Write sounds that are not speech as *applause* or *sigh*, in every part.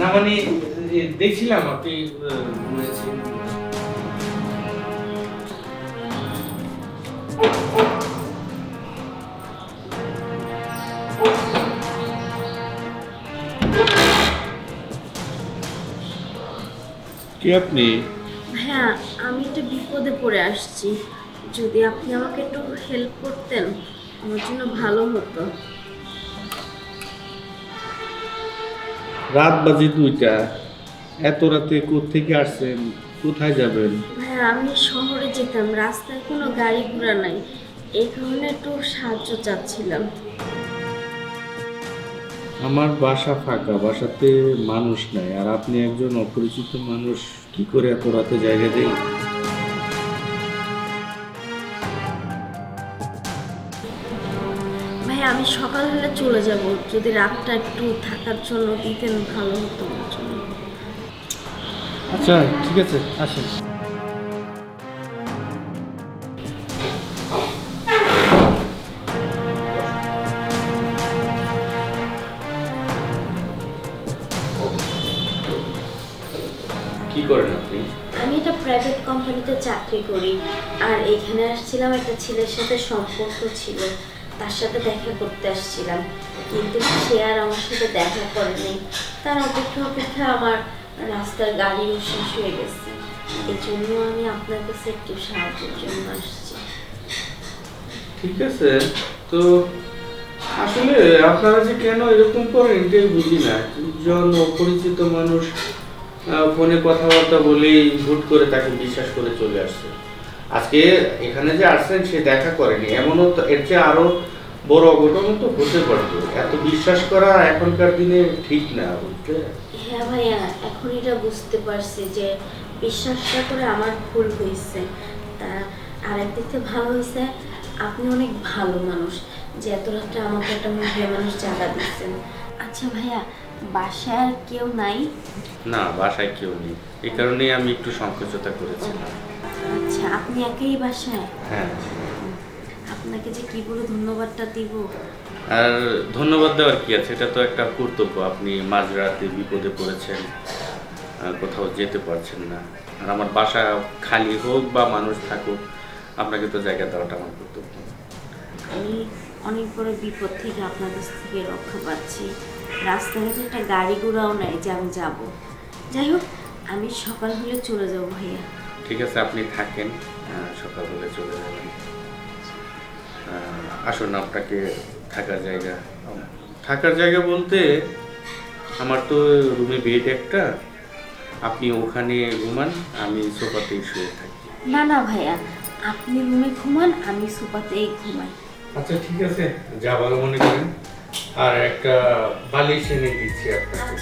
না মানে দেখছিলাম আপনি কি আপনি? হ্যাঁ আমি একটা বিপদে পড়ে আসছি। যদি আপনি আমাকে একটু হেল্প করতেন আমার জন্য ভালো হতো। রাত বাজে দুইটা। এত রাতে থেকে আসছেন? কোথায় যাবেন? হ্যাঁ আমি শহরে যেতাম রাস্তায় কোনো গাড়ি ঘোড়া নাই। এই কারণে একটু সাহায্য চাচ্ছিলাম। আমার বাসা ফাঁকা বাসাতে মানুষ নাই। আর আপনি একজন অপরিচিত মানুষ কি করে এত রাতে জায়গা দেন সকাল হলে চলে যাব। যদি রাতটা একটু থাকার জন্য দিতেন ভালো হতো। আচ্ছা ঠিক আছে আসেন কি করেন আপনি? আমি একটা প্রাইভেট কোম্পানিতে চাকরি করি। আর এখানে আসছিলাম একটা ছেলের সাথে সম্পর্ক ছিল। তার সাথে দেখা করতে আসছিলাম। কিন্তু সে আর আমার সাথে দেখা করেনি। তার অপেক্ষা অপেক্ষা আমার রাস্তার গাড়িও শেষ হয়ে গেছে। এই জন্য আমি আপনার কাছে একটু সাহায্যের জন্য আসছি। ঠিক আছে। তো আসলে আপনারা যে কেন এরকম করেন এটাই বুঝি না? দুজন অপরিচিত মানুষ ফোনে কথাবার্তা বলেই হুট করে তাকে বিশ্বাস করে চলে আসছে। আজকে এখানে যে আসছেন সে দেখা করেনি। এমনও তো এর চেয়ে আরও বড় অঘটন তো হতে পারতো। এত বিশ্বাস করা এখনকার দিনে ঠিক না বুঝলে হ্যাঁ ভাইয়া এখন এটা বুঝতে পারছি যে বিশ্বাসটা করে আমার ভুল হয়েছে। তা আর একদিক থেকে ভালো হয়েছে আপনি অনেক ভালো মানুষ। যে এত রাত্রে আমাকে একটা মহিলা মানুষ জায়গা দিচ্ছেন। আচ্ছা ভাইয়া বাসায় আর কেউ নাই? না বাসায় কেউ নেই। এই কারণেই আমি একটু সংকোচতা করেছিলাম। আপনি একাই বাসায়? হ্যাঁ। আপনাকে যে কি বলে ধন্যবাদটা দিব? আর ধন্যবাদ দেওয়ার কি আছে? এটা তো একটা কর্তব্য। আপনি মাঝরাতে বিপদে পড়েছেন কোথাও যেতে পারছেন না। আর আমার বাসা খালি হোক বা মানুষ থাকুক আপনাকে তো জায়গা দেওয়াটা আমার কর্তব্য। আমি অনেক বড় বিপদ থেকে আপনার কাছ থেকে রক্ষা পাচ্ছি। রাস্তাঘাটে একটা গাড়ি ঘোড়াও নাই যে আমি যাব। যাই হোক আমি সকাল হলে চলে যাব ভাইয়া। ঠিক আছে আপনি থাকেন। আহ, সকাল হলে চলে যাবেন। আসুন আপনাকে থাকার জায়গা। থাকার জায়গা বলতে আমার তো রুমে বেড একটা। আপনি ওখানে ঘুমান আমি সোফাতেই শুয়ে থাকি। না না ভাইয়া আপনি রুমে ঘুমান আমি সোফাতেই ঘুমাই। আচ্ছা ঠিক আছে যা ভালো মনে করেন। আর একটা বালিশ এনে দিচ্ছি আপনাকে।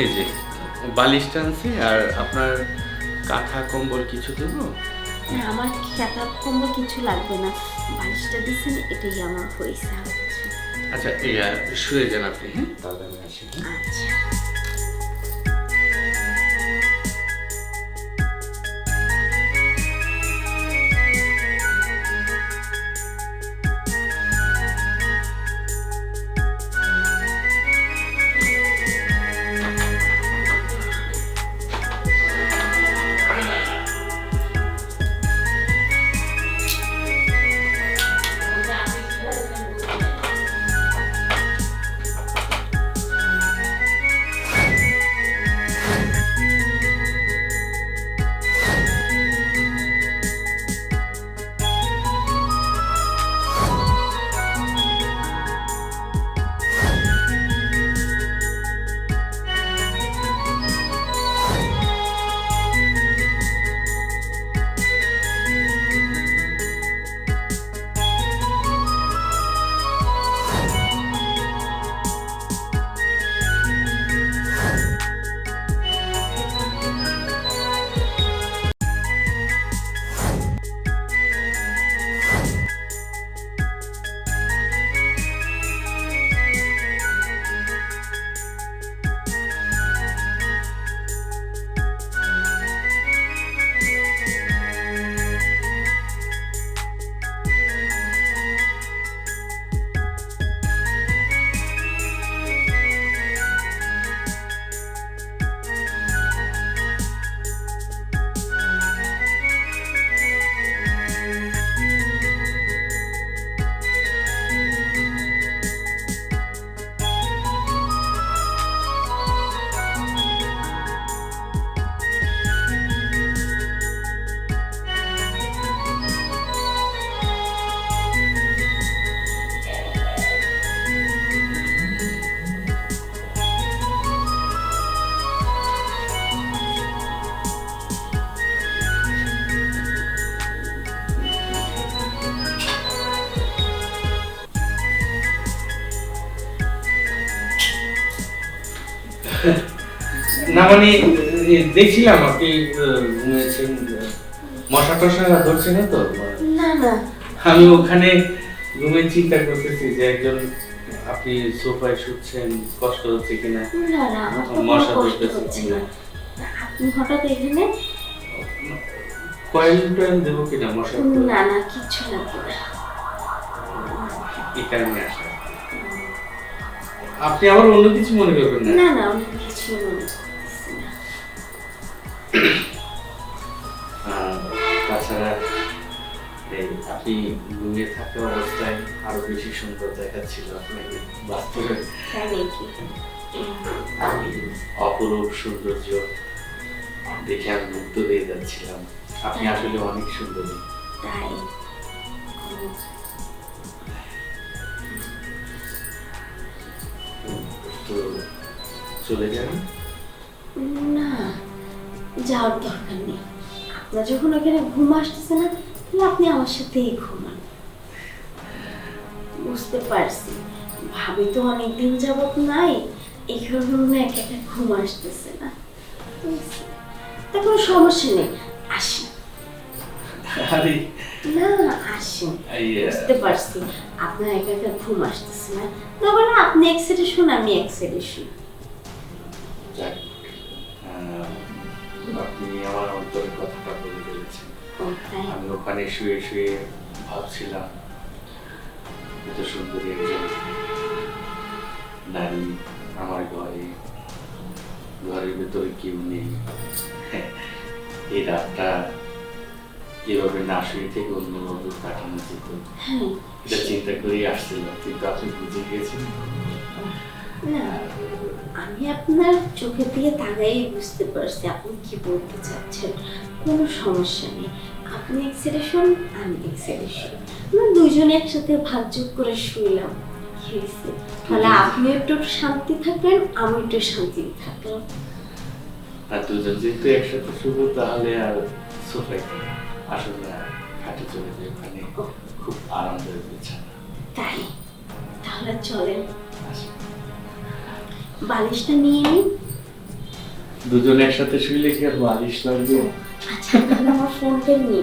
এই যে টানছি আর আপনার কাঁথা কম্বল কিছু দেব আমার কাঁথা কম্বল কিছু লাগবে না বালিশটা দিচ্ছেন এটাই আমার না। আচ্ছা এই শুয়ে যান আপনি হ্যাঁ তাহলে আমি আসি হ্যাঁ? আচ্ছা না মানে দেখছিলাম আপনি মশা টশা ধরছে না তো? না না। আমি ওখানে ঘুমে চিন্তা করতেছি যে একজন আপনি সোফায় শুচ্ছেন কষ্ট হচ্ছে কিনা? মশা ধরতেছে কিনা? আপনি হঠাৎ এখানে? কয়েল টয়েল দেবো কিনা মশা না না লাগবে না এই কারণে আসা। আপনি আবার অন্য কিছু মনে করবেন না? না না আমি কিছু মনে আপনি ঘুমিয়ে থাকা অবস্থায় আরও বেশি সুন্দর দেখাচ্ছিল আপনাকে বাস্তবে। আমি অপরূপ সৌন্দর্য দেখে আমি মুগ্ধ হয়ে যাচ্ছিলাম। আপনি আসলে অনেক সুন্দর। তো চলে যাবেন না যাওয়ার দরকার নেই। আপনার যখন ওখানে ঘুম আসতেছে না আপনি আমার সাথেই ঘুমান? বুঝতে পারছি। ভাবি তো অনেকদিন যাবত নাই এই কারণে একা একা ঘুম আসতেছে না। তা কোনো সমস্যা নেই আসেন আরে। না আসেন বুঝতে পারছি আপনার একা একা ঘুম আসতেছে না। তবে না আপনি এক সাইডে শুন আমি এক সাইডে শুন আপনি আমার অন্তরের কথাটা বলে ফেলেছেন। আমি ওখানে শুয়ে শুয়ে ভাবছিলাম এত সুন্দরী একজন নারী আমার ঘরে ঘরের ভেতরে কেউ নেই। *laughs* এই রাতটা এভাবে না শুয়ে থেকে অন্য নজর কাটানো যেত হ্যাঁ। এটা চিন্তা করেই আসছিলাম কিন্তু আপনি বুঝে গিয়েছেন না আমি আপনার চোখের দিকে তাকাই বুঝতে পারছি আপনি কি বলতে চাচ্ছেন। কোনো সমস্যা নেই। আপনি এক সাইডে শুন আমি এক সাইডে শুন আমরা দুজনে একসাথে ভাগযোগ করে শুইলাম। তাহলে আপনি একটু শান্তি থাকবেন আমি একটু শান্তি থাকলাম আর দুজন যেহেতু একসাথে শুভ তাহলে আর সোফায় আসলে খাটে চলে যাই ওখানে খুব আরামদায়ক বিছানা। তাই? তাহলে চলেন। বালিশটা নিয়ে নিন। দুজন একসাথে শুইলে কি আর বালিশ লাগবে? আচ্ছা তাহলে আমার ফোনটা নিয়ে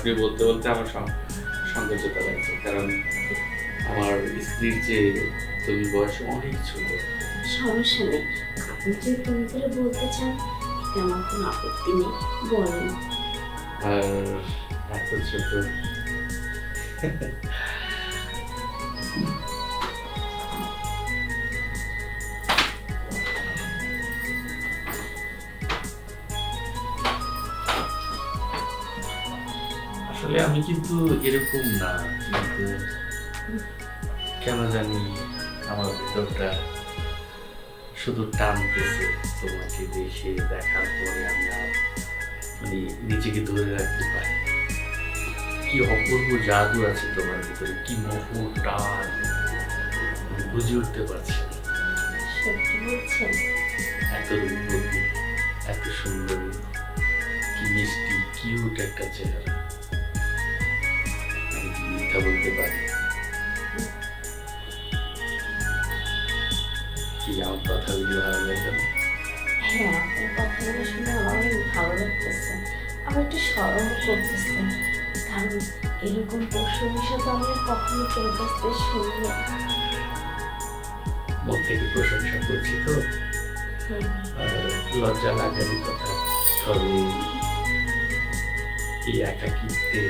আপনি বলতে বলতে আমার সঙ্গে সংকোচতা লাগছে। কারণ আমার স্ত্রীর যে তুমি বয়স অনেক ছোট। সমস্যা নেই। আপনি যে তুমি করে বলতে চান এতে আমার কোনো আপত্তি নেই। বলেন। আর এত ছোট। আসলে আমি কিন্তু এরকম না কিন্তু কেন জানি আমার ভিতরটা শুধু টানতেছে তোমাকে দেখে দেখার পরে আমি আর মানে নিজেকে ধরে রাখতে পারি কি অপূর্ব জাদু আছে তোমার ভিতরে কি মোহ টান বুঝে উঠতে পারছি এত রূপবতী এত সুন্দরী কি মিষ্টি কিউট একটা চেহারা। মিথ্যা বলতে পারি। কি আমার কথাগুলো ভালো হ্যাঁ আপনার কথাগুলো শুনে আমার অনেক ভালো লাগতেছে। আবার একটু করতেছে। কারণ এরকম প্রশংসা তো আমি কখনো কেউ কাছ থেকে শুনব মন থেকে প্রশংসা করছি তো। লজ্জা লাগারই কথা। তবে এই একাকিত্বে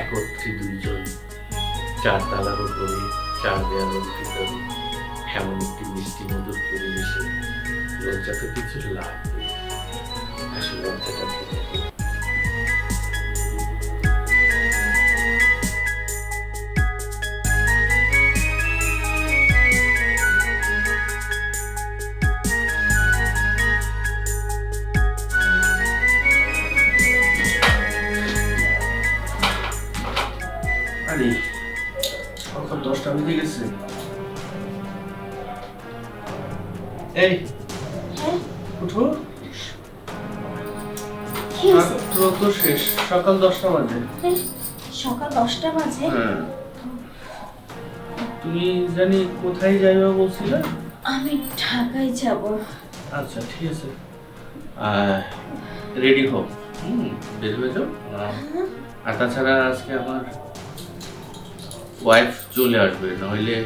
একত্রে দুইজন, চার তালার উপরে, চার দেয়ালের ভিতরে এমন একটি মিষ্টি মধুর পরিবেশে লজ্জা তো কিছু লাগবে। আসলে লজ্জাটা সকাল দশটা বাজে। হ্যাঁ, সকাল দশটা বাজে? হ্যাঁ তুমি জানি কোথায় যাইবা বলছিলে? আমি ঢাকায় যাব। আচ্ছা ঠিক আছে। রেডি হুম বের হয়ে যাও। আর তাছাড়া আজকে আমার ওয়াইফ চলে আসবে নইলে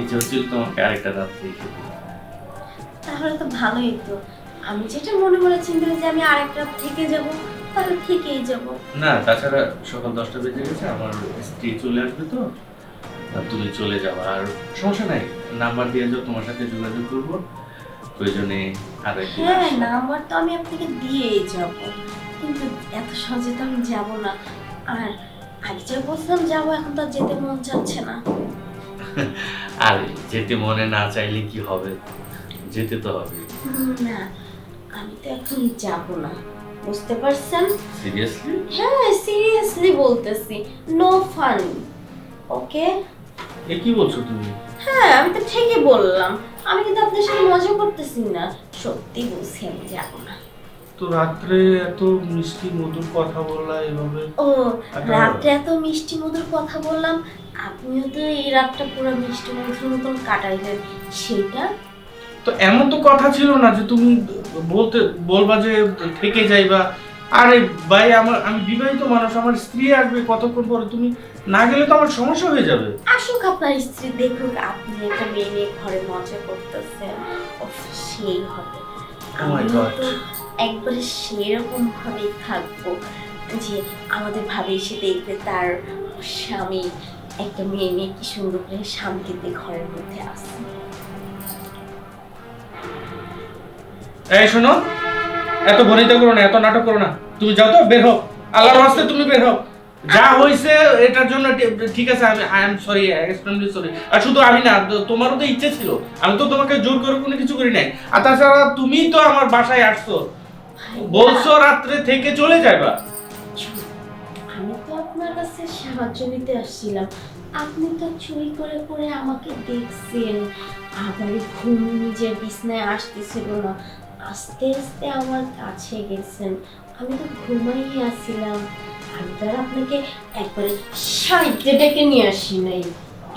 ইচ্ছে হচ্ছিল তোমাকে আরেকটা রাত দিই। তাহলে তো ভালোই তো আমি যেটা মনে মনে চিন্তা যে আমি আরেকটা থেকে যাব। তাহলে থেকেই যাব। না তাছাড়া সকাল দশটা বেজে গেছে আমার স্ত্রী চলে আসবে তো তুমি চলে যাও। আর সমস্যা নাই নাম্বার দিয়ে যাও তোমার সাথে যোগাযোগ করব। প্রয়োজনে আর হ্যাঁ নাম্বার তো আমি আপনাকে দিয়েই যাব। কিন্তু এত সহজে তো আমি যাব না। আর আগে যে বলছিলাম যাব এখন তো যেতে মন চাচ্ছে না। *laughs* আর যেতে মনে না চাইলে কি হবে? যেতে তো হবে। না আমি তো এখন যাব না। বুঝতে পারছেন? সিরিয়াসলি হ্যাঁ সিরিয়াসলি বলতেছি নো ফান ওকে এ কি বলছো তুমি? হ্যাঁ আমি তো ঠিকই বললাম আমি কিন্তু আপনার সাথে মজা করতেছি না। সত্যি বলছি আমি যাব না। তো রাত্রে এত মিষ্টি মধুর কথা বললা এভাবে? ও। রাত্রে এত মিষ্টি মধুর কথা বললাম আপনিও তো এই রাতটা পুরো মিষ্টি মধুর মতন কাটাইলেন সেটা? তো এমন তো কথা ছিল না যে তুমি বলতে বলবা যে থেকে যাইবা আরে ভাই আমার আমি বিবাহিত মানুষ আমার স্ত্রী আসবে কতক্ষণ পরে তুমি না গেলে তো আমার সমস্যা হয়ে যাবে। আসুক আপনার স্ত্রী দেখুক আপনি একটা মেয়ে নিয়ে ঘরে মজা করতেছেন সেই হবে। Oh. তো একবারে সেরকম ভাবেই থাকব যে আমাদের ভাবে এসে দেখবে তার স্বামী একটা মেয়ে নিয়ে কি সুন্দর করে শান্তিতে ঘরের মধ্যে আসছে এই শোনো, এত ভনিতা করো না, এত নাটক করো না। তুমি যাও তো বের হও, আল্লাহর রাস্তায় তুমি বের হও। যা হয়েছে এটার জন্য ঠিক আছে, আমি I am sorry extremely sorry আর শুধু আমি না তোমারও তো ইচ্ছে ছিল। আমি তো তোমাকে জোর করে কোনো কিছু করি নাই। আর তাছাড়া তুমি তো আমার বাসায় আসছো। বলছো রাত্রে থেকে চলে যাবা আমি তো আপনার কাছে সাহায্য নিতে আসছিলাম। আপনি তো চুরি করে করে আমাকে দেখছেন। আবার ঘুম নিজের বিছনায় আসতেছিল না। আস্তে আস্তে আমার কাছে গেছেন। আমি তো ঘুমাই আসছিলাম আমি তো আর আপনাকে একবারে সাহিত্যে ডেকে নিয়ে আসি নাই।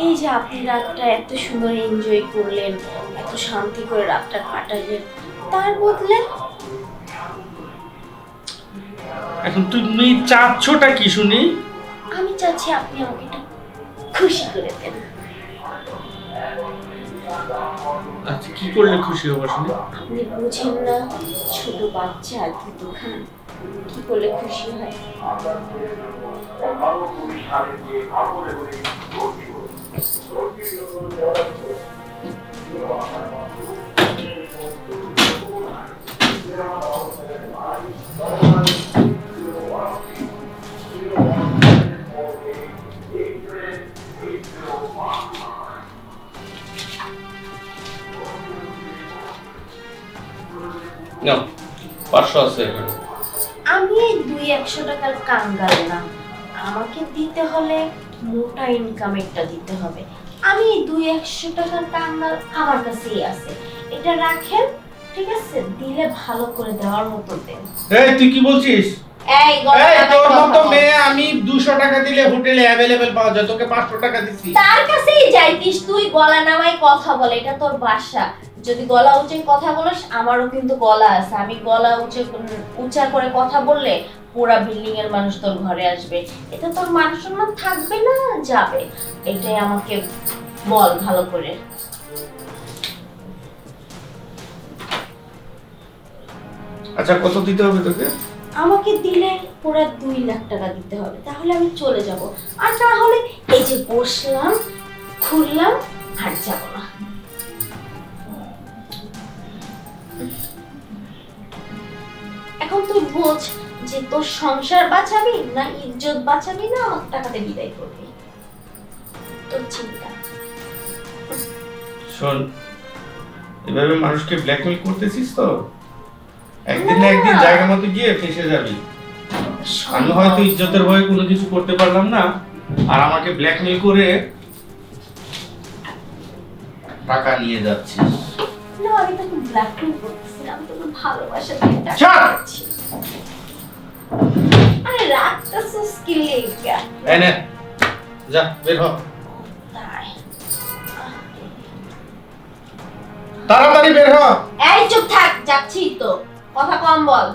এই যে আপনি রাতটা এত সুন্দর এনজয় করলেন এত শান্তি করে রাতটা কাটালেন তার বদলে? এখন তুমি চাচ্ছটা কি শুনি? আমি চাচ্ছি আপনি আমাকে একটু খুশি করে দেন। আচ্ছা কি করলে খুশি হব শুনি? আপনি বুঝেন না, ছোট বাচ্চা দুটো খান কি করলে খুশি হয়? না পাঁচশো আছে এখানে। আমি এই দুই একশো টাকার কাঙ্গাল না। আমাকে দিতে হলে মোটা ইনকাম একটা দিতে হবে। আমি এই দুই একশো টাকার কাঙ্গাল আমার কাছেই আছে। এটা রাখেন ঠিক আছে? দিলে ভালো করে দেওয়ার মতো দেন। এই তুই কি বলছিস? এই এই তোর মতো মেয়ে আমি দুশো টাকা দিলে হোটেলে অ্যাভেলেবেল পাওয়া যায় তোকে পাঁচশো টাকা দিচ্ছি তার কাছেই যাইতিস তুই গলা নামাই কথা বলে এটা তোর বাসা। যদি গলা উঁচে কথা বলিস আমারও কিন্তু গলা আছে। আমি গলা উঁচে উঁচা করে কথা বললে পুরা বিল্ডিং এর মানুষ তোর ঘরে আসবে। এটা তোর মান সম্মান থাকবে না যাবে। এটাই আমাকে বল ভালো করে। আচ্ছা কত দিতে হবে তোকে? আমাকে দিলে পুরা দুই লাখ টাকা দিতে হবে। তাহলে আমি চলে যাব। আর না হলে এই যে বসলাম খুললাম আর যাব না। এখন তুই বোঝ যে তোর সংসার বাঁচাবি না ইজ্জত বাঁচাবি না আমার টাকাতে বিদায় করবি। তোর চিন্তা। শোন এভাবে মানুষকে ব্ল্যাকমেল করতেছিস তো? একদিন না। একদিন জায়গা মতো গিয়ে ফেসে যাবি। আমি হয়তো ইজ্জতের ভয়ে কোনো কিছু করতে পারলাম না আর আমাকে ব্ল্যাকমেল করে টাকা নিয়ে যাচ্ছিস। না আমি তোকে ব্ল্যাকমেল করতেছিলাম তোকে ভালোবাসা দিয়ে টাকা ছাড়! দিচ্ছি। আরে রাখতেছিস কি লেগা? এই যা বের হ। তাড়াতাড়ি বের হ। এই চুপ থাক যাচ্ছি তো। কথা কম বল।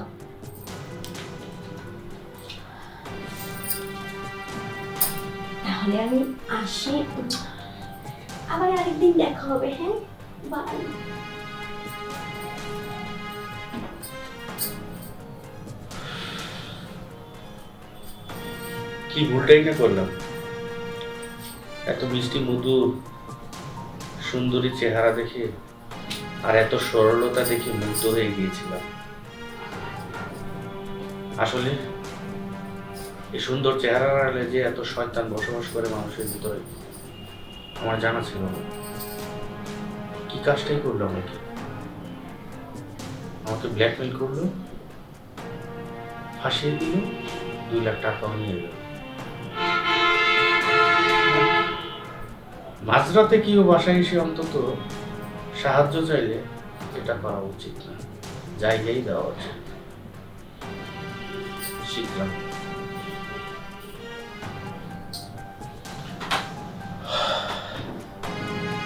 তাহলে আমি আসি। আবার আরেকদিন দেখা হবে হ্যাঁ? বাই কি ভুলটাই না করলাম? এত মিষ্টি মধুর, সুন্দরী চেহারা দেখে আর এত সরলতা দেখে মুগ্ধ হয়ে গিয়েছিলাম। আসলে, এই সুন্দর চেহারা আড়ালে যে এত শয়তান বসবাস করে মানুষের ভিতরে, আমার জানা ছিল না। কি কাজটাই করল আমাকে? আমাকে ব্ল্যাকমেল করল? ফাঁসিয়ে দিল? দুই লাখ টাকাও নিয়ে গেল মাঝরাতে কেউ বাসায় এসে অন্তত সাহায্য চাইলে এটা করা উচিত না। জায়গায় দেওয়া উচিত। শিখলাম।